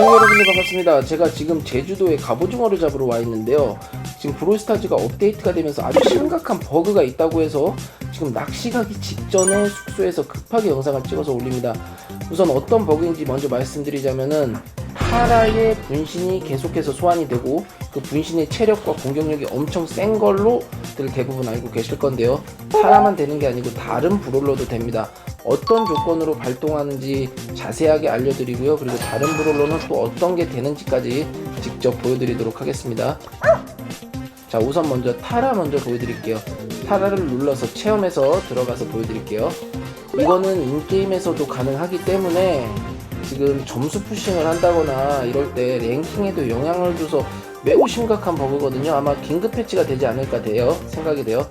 시청자 여러분들 반갑습니다. 제가 지금 제주도에 갑오징어를 잡으러 와 있는데요. 지금 브롤스타즈가 업데이트가 되면서 아주 심각한 버그가 있다고 해서 지금 낚시 가기 직전에 숙소에서 급하게 영상을 찍어서 올립니다. 우선 어떤 버그인지 먼저 말씀드리자면은 타라의 분신이 계속해서 소환이 되고 그 분신의 체력과 공격력이 엄청 센 걸로 들 대부분 알고 계실 건데요. 타라만 되는 게 아니고 다른 브롤러도 됩니다. 어떤 조건으로 발동하는지 자세하게 알려드리고요. 그리고 다른 브롤러는 또 어떤 게 되는지까지 직접 보여드리도록 하겠습니다. 자 우선 먼저 타라 먼저 보여드릴게요. 타라를 눌러서 체험해서 들어가서 보여드릴게요. 이거는 인게임에서도 가능하기 때문에 지금 점수 푸싱을 한다거나 이럴 때 랭킹에도 영향을 줘서 매우 심각한 버그거든요. 아마 긴급 패치가 되지 않을까 돼요. 생각이 돼요.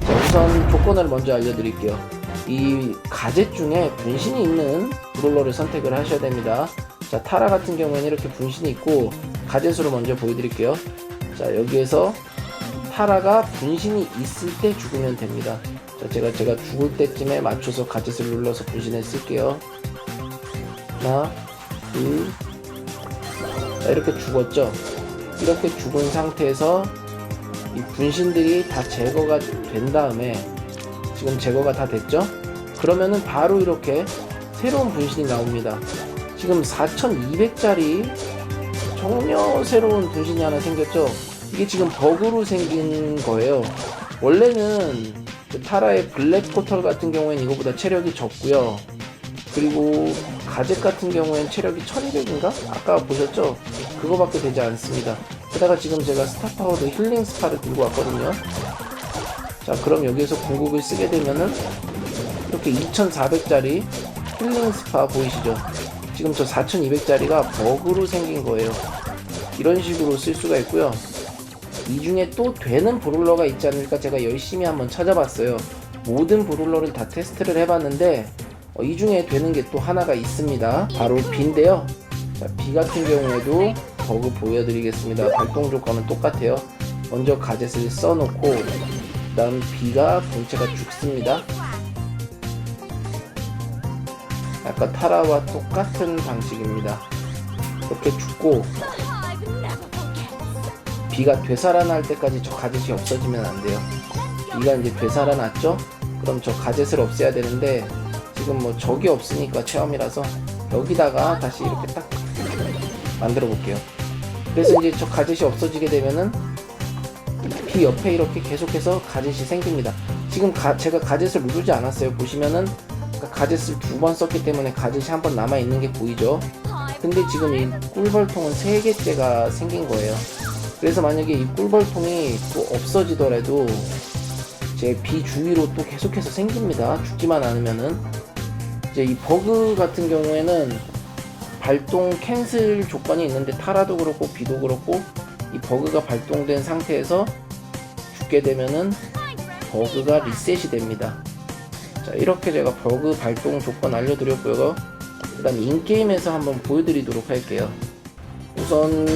자 우선 조건을 먼저 알려드릴게요 이 가젯 중에 분신이 있는 브롤러를 선택을 하셔야 됩니다 자 타라 같은 경우에는 이렇게 분신이 있고 가젯으로 먼저 보여드릴게요 자 여기에서 타라가 분신이 있을 때 죽으면 됩니다. 자, 제가 제가 죽을 때쯤에 맞춰서 가젯을 눌러서 분신을 쓸게요. 하나, 둘, 자, 이렇게 죽었죠. 이렇게 죽은 상태에서 이 분신들이 다 제거가 된 다음에 지금 제거가 다 됐죠? 그러면은 바로 이렇게 새로운 분신이 나옵니다. 지금 4,200짜리 전혀 새로운 분신이 하나 생겼죠? 이게 지금 버그로 생긴 거예요. 원래는 그 타라의 블랙 포털 같은 경우에는 이거보다 체력이 적고요. 그리고 가젯 같은 경우에는 체력이 1200인가? 아까 보셨죠? 그거밖에 되지 않습니다. 게다가 지금 제가 스타파워도 힐링 스파를 들고 왔거든요. 자, 그럼 여기에서 궁극을 쓰게 되면은 이렇게 2400짜리 힐링 스파 보이시죠? 지금 저 4200짜리가 버그로 생긴 거예요. 이런 식으로 쓸 수가 있고요. 이 중에 또 되는 브롤러가 있지 않을까 제가 열심히 한번 찾아봤어요. 모든 브롤러를 다 테스트를 해봤는데 어, 이 중에 되는 게 또 하나가 있습니다. 바로 B인데요. 자, B 같은 경우에도 버그 보여드리겠습니다. 발동 조건은 똑같아요. 먼저 가젯을 써놓고 그 다음 B가 본체가 죽습니다. 아까 타라와 똑같은 방식입니다. 이렇게 죽고 비가 되살아날 때까지 저 가젯이 없어지면 안 돼요. 비가 이제 되살아났죠? 그럼 저 가젯을 없애야 되는데 지금 뭐 적이 없으니까 체험이라서 여기다가 다시 이렇게 딱 만들어 볼게요. 그래서 이제 저 가젯이 없어지게 되면은 비 옆에 이렇게 계속해서 가젯이 생깁니다. 지금 가, 제가 가젯을 누르지 않았어요. 보시면은 아까 가젯을 두 번 썼기 때문에 가젯이 한 번 남아 있는 게 보이죠? 근데 지금 이 꿀벌통은 세 개째가 생긴 거예요. 그래서 만약에 이 꿀벌통이 또 없어지더라도 제 비 주위로 또 계속해서 생깁니다. 죽지만 않으면은 이제 이 버그 같은 경우에는 발동 캔슬 조건이 있는데 타라도 그렇고 비도 그렇고 이 버그가 발동된 상태에서 죽게 되면은 버그가 리셋이 됩니다. 자 이렇게 제가 버그 발동 조건 알려드렸고요. 그 다음 인게임에서 한번 보여드리도록 할게요. 우선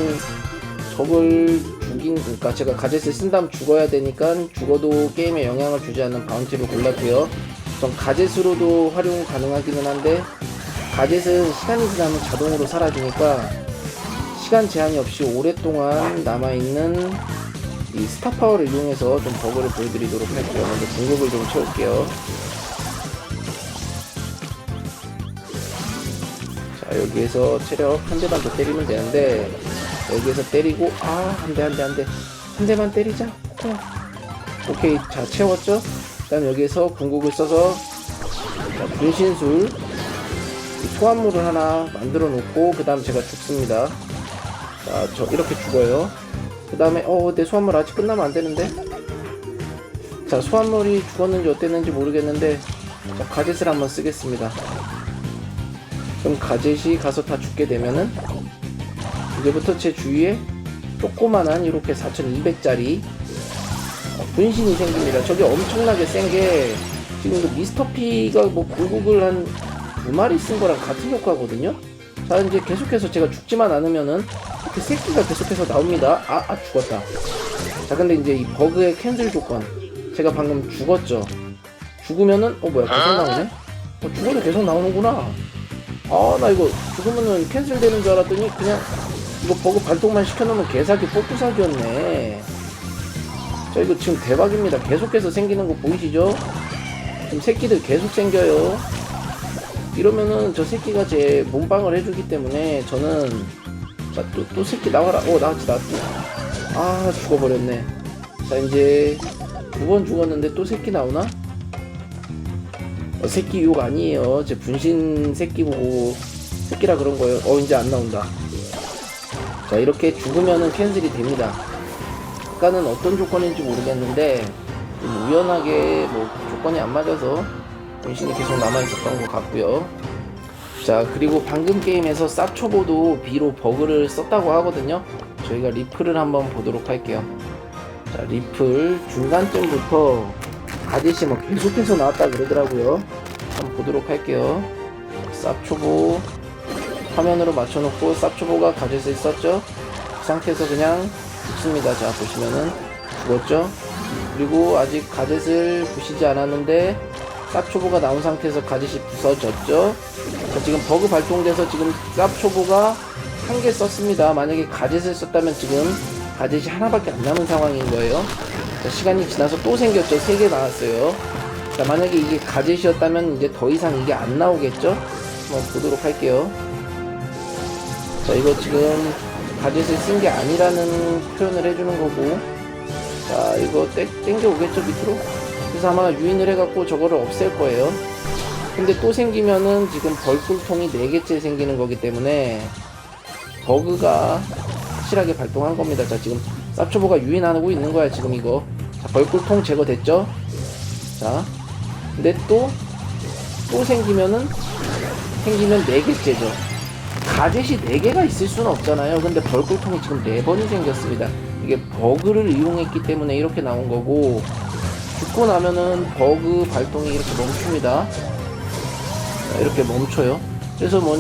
적을 죽인 그러니까 제가 가젯을 쓴 다음 죽어야 되니까 죽어도 게임에 영향을 주지 않는 바운티를 골랐고요. 우선 가젯으로도 활용 가능하기는 한데 가젯은 시간이 지나면 자동으로 사라지니까 시간 제한이 없이 오랫동안 남아있는 이 스타 파워를 이용해서 좀 버그를 보여드리도록 할게요. 먼저 공격을 좀 채울게요. 자 여기에서 체력 한 대만 더 때리면 되는데 여기에서 때리고 아 한 대 한 대 한 대 한 대만 때리자 어. 오케이 자 채웠죠 그 다음 여기에서 궁극을 써서 자, 분신술 이 소환물을 하나 만들어 놓고 그 다음 제가 죽습니다 자 저 이렇게 죽어요 그 다음에 어 내 소환물 아직 끝나면 안 되는데 자 소환물이 죽었는지 어땠는지 모르겠는데 자 가젯을 한번 쓰겠습니다 그럼 가젯이 가서 다 죽게 되면은 이제부터 제 주위에 조그만한 이렇게 4200짜리 분신이 생깁니다. 저게 엄청나게 센 게 지금 그 미스터 P가 뭐 궁극을 한 두 마리 쓴 거랑 같은 효과거든요. 자 이제 계속해서 제가 죽지만 않으면은 이렇게 새끼가 계속해서 나옵니다. 아, 아 죽었다. 자 근데 이제 이 버그의 캔슬 조건 제가 방금 죽었죠. 죽으면은 어 뭐야 계속 나오네? 어, 죽어도 계속 나오는구나. 아 나 이거 죽으면은 캔슬 되는 줄 알았더니 그냥 이거 버그 발동만 시켜놓으면 개사기 뽑기사기였네 자 이거 지금 대박입니다 계속해서 생기는 거 보이시죠? 지금 새끼들 계속 생겨요 이러면은 저 새끼가 제 몸빵을 해주기 때문에 저는 자, 또, 또 새끼 나와라. 어 나왔지 나왔지 아 죽어버렸네. 자 이제 두 번 죽었는데 또 새끼 나오나? 어, 새끼 욕 아니에요. 제 분신 새끼 보고 새끼라 그런 거예요. 어 이제 안 나온다. 자 이렇게 죽으면은 캔슬이 됩니다. 아까는 어떤 조건인지 모르겠는데 좀 우연하게 뭐 조건이 안 맞아서 분신이 계속 남아있었던 것 같고요 자 그리고 방금 게임에서 쌉초보도 비로 버그를 썼다고 하거든요. 저희가 리플을 한번 보도록 할게요. 자 리플 중간쯤부터 아저씨 뭐 계속해서 나왔다 그러더라고요. 한번 보도록 할게요. 쌉초보 화면으로 맞춰놓고 쌉초보가 가질 수 있었죠? 그 상태에서 그냥 죽습니다. 자 보시면은 죽었죠? 그리고 아직 가젯을 부시지 않았는데 쌉초보가 나온 상태에서 가젯이 부서졌죠 자, 지금 버그 발동돼서 지금 쌉초보가 한 개 썼습니다. 만약에 가젯을 썼다면 지금 가젯이 하나밖에 안 남은 상황인 거예요. 자, 시간이 지나서 또 생겼죠. 세 개 나왔어요. 자 만약에 이게 가젯이었다면 이제 더 이상 이게 안 나오겠죠? 한번 보도록 할게요. 자 이거 지금 가젯을 쓴 게 아니라는 표현을 해주는 거고. 자 이거 땡, 땡겨 오겠죠 밑으로? 그래서 아마 유인을 해갖고 저거를 없앨 거예요 근데 또 생기면은 지금 벌꿀통이 4개째 생기는 거기 때문에 버그가 확실하게 발동한 겁니다 자 지금 쌉초보가 유인 안 하고 있는 거야 지금 이거 자 벌꿀통 제거됐죠 자 근데 또 또 생기면은 생기면 4개째죠 가젯이 4개가 있을 수는 없잖아요. 근데 벌꿀통이 지금 4번이 생겼습니다. 이게 버그를 이용했기 때문에 이렇게 나온 거고 죽고 나면은 버그 발동이 이렇게 멈춥니다. 자, 이렇게 멈춰요. 그래서 뭐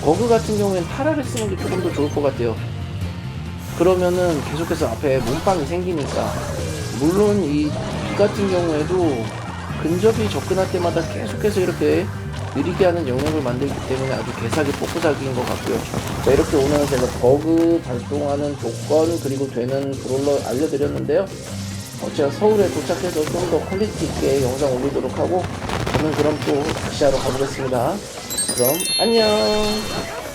버그 같은 경우에는 파라를 쓰는 게 조금 더 좋을 것 같아요. 그러면은 계속해서 앞에 몸빵이 생기니까 물론 이비 같은 경우에도 근접이 접근할 때마다 계속해서 이렇게 느리게 하는 영역을 만들기 때문에 아주 개사기 뽀뽀사기인 것 같고요. 자 이렇게 오늘 제가 버그 발동하는 조건 그리고 되는 브롤러 알려드렸는데요. 어, 제가 서울에 도착해서 좀 더 퀄리티 있게 영상 올리도록 하고 저는 그럼 또 다시 하러 가보겠습니다. 그럼 안녕.